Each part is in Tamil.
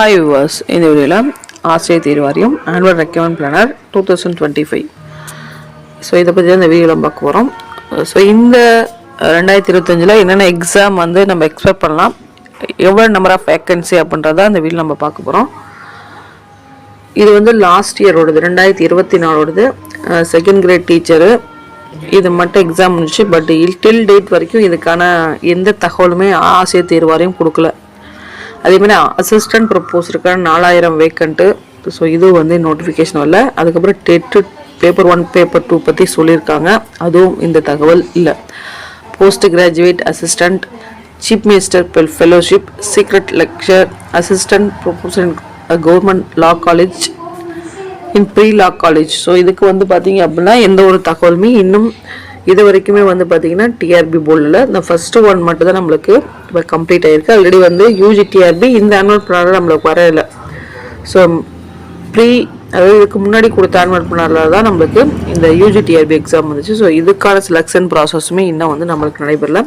ஹாய் விவர்ஸ் இந்த வீடியோவில் ஆசிரியர் தீர்வாரியம் வாரியம் annual recruitment planner two thousand twenty five so இதை பற்றி தான் இந்த வீடியோவில் பார்க்க போகிறோம் ஸோ இந்த ரெண்டாயிரத்தி இருபத்தஞ்சில் என்னென்ன எக்ஸாம் வந்து நம்ம எக்ஸ்பெக்ட் பண்ணலாம் எவ்வளோ நம்பர் ஆஃப் வேக்கன்சி அப்படின்றத அந்த வீடியோ நம்ம பார்க்க போகிறோம் இது வந்து லாஸ்ட் இயரோடது ரெண்டாயிரத்தி இருபத்தி நாலோடது. செகண்ட் கிரேட் டீச்சரு இது மட்டும் எக்ஸாம் முடிச்சு பட் டில் டேட் வரைக்கும் இதுக்கான எந்த தகவலுமே ஆசிரியர் தேர்வாரையும் கொடுக்கல. அதே மாதிரி அசிஸ்டன்ட் ப்ரப்போஸருக்கான நாலாயிரம் வேக்கண்ட்டு ஸோ இது வந்து நோட்டிஃபிகேஷன் வரல. அதுக்கப்புறம் TET paper one paper two பற்றி சொல்லியிருக்காங்க. அதுவும் இந்த தகவல் இல்லை. Post graduate assistant chief minister fellowship secret lecturer assistant professor government law college in pre law college so இதுக்கு வந்து பார்த்தீங்க அப்படின்னா எந்த ஒரு தகவலுமே இன்னும் இது வரைக்குமே வந்து பார்த்தீங்கன்னா டிஆர்பி போர்டில் இந்த ஃபஸ்ட்டு ஒன் மட்டும் தான் நம்மளுக்கு இப்போ கம்ப்ளீட் ஆகிருக்கு ஆல்ரெடி வந்து யூஜி டிஆர்பி இந்த ஆனுவல் பிளானில் நம்மளுக்கு வரல. ஸோ ப்ரீ அதாவது இதுக்கு முன்னாடி கொடுத்த ஆனுவல் பிளானில் தான் நம்மளுக்கு இந்த யூஜி டிஆர்பி எக்ஸாம் வந்துச்சு. ஸோ இதுக்கான செலெக்ஷன் ப்ராசஸுமே இன்னும் வந்து நம்மளுக்கு நடைபெறல.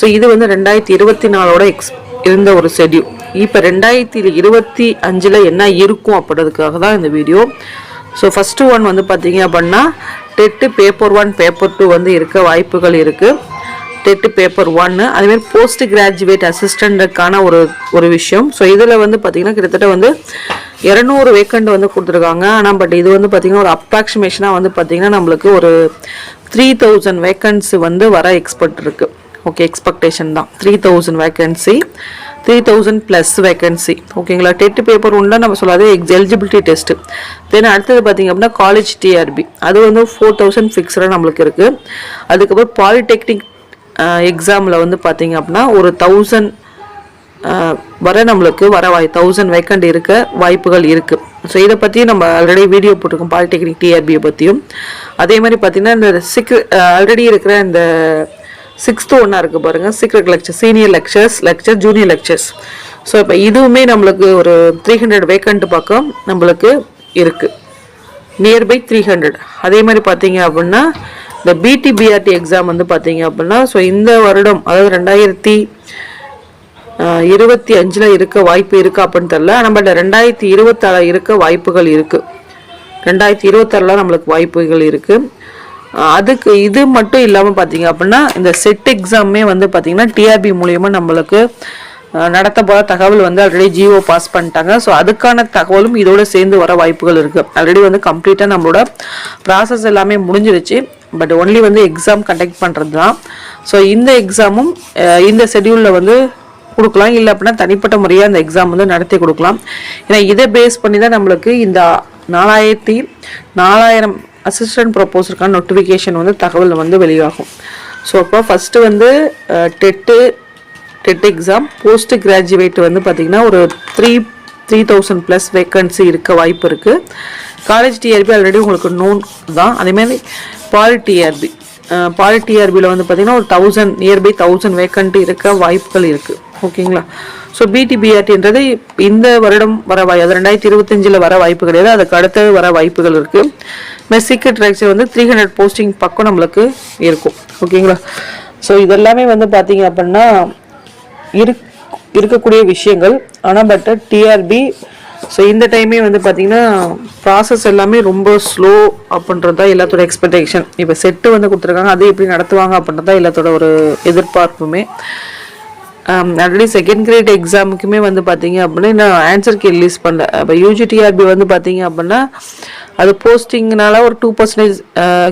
ஸோ இது வந்து ரெண்டாயிரத்தி இருபத்தி நாலோட எக்ஸ் இருந்த ஒரு ஷெடியூல் இப்போ ரெண்டாயிரத்தி இருபத்தி அஞ்சில் என்ன இருக்கும் அப்படின்றதுக்காக தான் இந்த வீடியோ ஸோ ஃபஸ்ட்டு ஒன் வந்து பார்த்தீங்க அப்படின்னா TET paper one paper two வந்து இருக்க வாய்ப்புகள் இருக்குது டெட்டு பேப்பர் ஒன்னு அதுமாதிரி போஸ்ட் கிராஜுவேட் அசிஸ்டண்ட்டுக்கான ஒரு ஒரு விஷயம். ஸோ இதில் வந்து பார்த்திங்கன்னா கிட்டத்தட்ட வந்து இரநூறு வேக்கண்ட் வந்து கொடுத்துருக்காங்க. ஆனால் பட் இது வந்து பார்த்திங்கன்னா ஒரு அப்ராக்சிமேஷனாக வந்து பார்த்திங்கன்னா நம்மளுக்கு ஒரு த்ரீ தௌசண்ட் வேக்கன்சி வந்து வர எக்ஸ்பெக்ட் இருக்குது ஓகே எக்ஸ்பெக்டேஷன் தான். Three thousand vacancy three thousand plus vacancy ஓகேங்களா டெட் பேப்பர் உண்டா நம்ம சொல்லாது எக்ஸ் எலிஜிபிலிட்டி டெஸ்ட்டு தென் அடுத்தது பார்த்திங்க அப்படின்னா காலேஜ் டிஆர்பி அது வந்து ஃபோர் தௌசண்ட் ஃபிக்ஸ்டாக நம்மளுக்கு இருக்குது அதுக்கப்புறம் பாலிடெக்னிக் எக்ஸாமில் வந்து பார்த்திங்க அப்படின்னா ஒரு தௌசண்ட் வர நம்மளுக்கு வர வாய் தௌசண்ட் வேக்கண்ட் இருக்க வாய்ப்புகள் இருக்குது ஸோ இதை பற்றி நம்ம ஆல்ரெடி வீடியோ போட்டிருக்கோம் பாலிடெக்னிக் டிஆர்பியை பற்றியும் அதே மாதிரி பார்த்திங்கன்னா இந்த சிக் ஆல்ரெடி இருக்கிற இந்த சிக்ஸ்த்து ஒன்றா இருக்குது பாருங்கள் secret lecturer senior lecturers lecturer junior lecturers so இப்போ இதுவுமே நம்மளுக்கு ஒரு த்ரீ ஹண்ட்ரட் வேக்கண்ட் பக்கம் நம்மளுக்கு இருக்குது நியர்பை த்ரீ ஹண்ட்ரட் அதே மாதிரி பார்த்தீங்க அப்படின்னா இந்த பிடிபிஆர்டி எக்ஸாம் வந்து பார்த்தீங்க அப்படின்னா ஸோ இந்த வருடம் அதாவது ரெண்டாயிரத்தி இருபத்தி அஞ்சில் இருக்க வாய்ப்பு இருக்கா அப்படின்னு தெரில நம்மள்ட்ட ரெண்டாயிரத்தி இருபத்தாறில் இருக்க வாய்ப்புகள் இருக்குது ரெண்டாயிரத்தி இருபத்தாறில் நம்மளுக்கு வாய்ப்புகள் இருக்குது அதுக்கு இது மட்டும் இல்லாமல் பார்த்தீங்க அப்படின்னா இந்த செட் எக்ஸாமே வந்து பார்த்தீங்கன்னா டிஆர்பி மூலியமாக நம்மளுக்கு நடத்த போகிற தகவல் வந்து ஆல்ரெடி ஜிஓ பாஸ் பண்ணிட்டாங்க. ஸோ அதுக்கான தகவலும் இதோட சேர்ந்து வர வாய்ப்புகள் இருக்குது ஆல்ரெடி வந்து கம்ப்ளீட்டாக நம்மளோட ப்ராசஸ் எல்லாமே முடிஞ்சிருச்சு. பட் ஒன்லி வந்து எக்ஸாம் கண்டக்ட் பண்ணுறது தான். ஸோ இந்த எக்ஸாமும் இந்த ஷெடியூலில் வந்து கொடுக்கலாம். இல்லை அப்படின்னா தனிப்பட்ட முறையாக அந்த எக்ஸாம் வந்து நடத்தி கொடுக்கலாம். ஏன்னா இதை பேஸ் பண்ணி தான் நம்மளுக்கு இந்த நாலாயிரத்தி நாலாயிரம் அசிஸ்டன்ட் ப்ரொப்போசருக்கான நோட்டிஃபிகேஷன் வந்து தகவல் வந்து வெளியாகும். ஸோ அப்போ ஃபஸ்ட்டு வந்து TET TET exam post graduate வந்து பார்த்திங்கன்னா ஒரு three three thousand plus vacancy இருக்க வாய்ப்பு இருக்குது காலேஜ் டிஆர்பி ஆல்ரெடி உங்களுக்கு நோன் தான். அதேமாதிரி பால் டிஆர்பி பால் டிஆர்பியில் வந்து பார்த்திங்கன்னா ஒரு தௌசண்ட் நியர்பை தௌசண்ட் வேக்கண்ட் இருக்க வாய்ப்புகள் இருக்குது ஓகேங்களா? ஸோ பிடிபிஆர்டின்றது இந்த வருடம் வர வாய் அது ரெண்டாயிரத்தி இருபத்தஞ்சில் வர வாய்ப்பு கிடையாது. அதுக்கு அடுத்தது வர வாய்ப்புகள் இருக்குது மெஸ்ஸிக்கு ட்ராக்ஸர் வந்து த்ரீ ஹண்ட்ரட் போஸ்டிங் பக்கம் நம்மளுக்கு இருக்கும். ஓகேங்களா ஸோ இதெல்லாமே வந்து பார்த்தீங்க அப்படின்னா இரு இருக்கக்கூடிய விஷயங்கள். ஆனால் பட் டிஆர்பி ஸோ இந்த டைமே வந்து பார்த்தீங்கன்னா ப்ராசஸ் எல்லாமே ரொம்ப ஸ்லோ அப்படின்றது தான் எல்லாத்தோட எக்ஸ்பெக்டேஷன் இப்போ செட்டு வந்து கொடுத்துருக்காங்க அது எப்படி நடத்துவாங்க அப்படின்றது தான் எல்லாத்தோட ஒரு எதிர்பார்ப்புமே. ஆல்ரெடி செகண்ட் கிரேட் எக்ஸாமுக்குமே வந்து பார்த்தீங்க அப்படின்னா இன்னும் ஆன்சர் கே ரிலீஸ் பண்ணல. இப்போ யூஜிடிஆர்பி வந்து பார்த்தீங்க அப்படின்னா அது போஸ்டிங்னால ஒரு டூ பர்சன்டேஜ்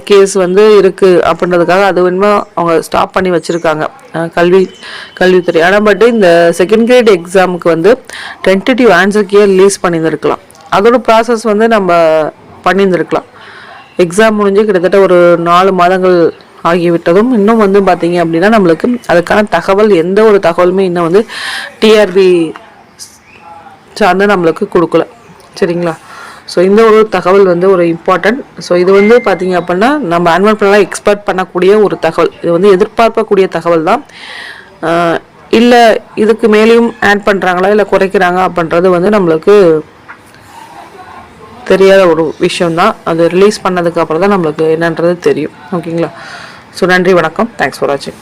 கேஸ் வந்து இருக்குது அப்படின்றதுக்காக அது வேணுமா அவங்க ஸ்டாப் பண்ணி வச்சுருக்காங்க. கல்வி கல்வித்துறை. ஆனால் பட் இந்த செகண்ட் கிரேட் எக்ஸாமுக்கு வந்து டென்டேட்டிவ் ஆன்சர் ரிலீஸ் பண்ணியிருந்துருக்கலாம். அதோட ப்ராசஸ் வந்து நம்ம பண்ணியிருந்துருக்கலாம். எக்ஸாம் முடிஞ்சு கிட்டத்தட்ட ஒரு நாலு மாதங்கள் ஆகிவிட்டதும் இன்னும் வந்து பார்த்தீங்க அப்படின்னா நம்மளுக்கு அதுக்கான தகவல் எந்த ஒரு தகவலுமே இன்னும் வந்து டிஆர்பி சார்ந்து நம்மளுக்கு கொடுக்கல. சரிங்களா? ஸோ இந்த ஒரு தகவல் வந்து ஒரு இம்பார்ட்டன்ட் ஸோ இது வந்து பார்த்தீங்க அப்படின்னா நம்ம ஆனுவல் பிளானாக எக்ஸ்பெக்ட் பண்ணக்கூடிய ஒரு தகவல். இது வந்து எதிர்பார்க்கக்கூடிய தகவல் தான். இல்லை இதுக்கு மேலேயும் ஆட் பண்ணுறாங்களா இல்லை குறைக்கிறாங்க அப்படின்றது வந்து நம்மளுக்கு தெரியாத ஒரு விஷயம்தான் அது ரிலீஸ் பண்ணதுக்கு அப்புறம் தான் நம்மளுக்கு என்னன்றது தெரியும். ஓகேங்களா ஸோ நன்றி வணக்கம். தேங்க்ஸ் ஃபார் வாட்சிங்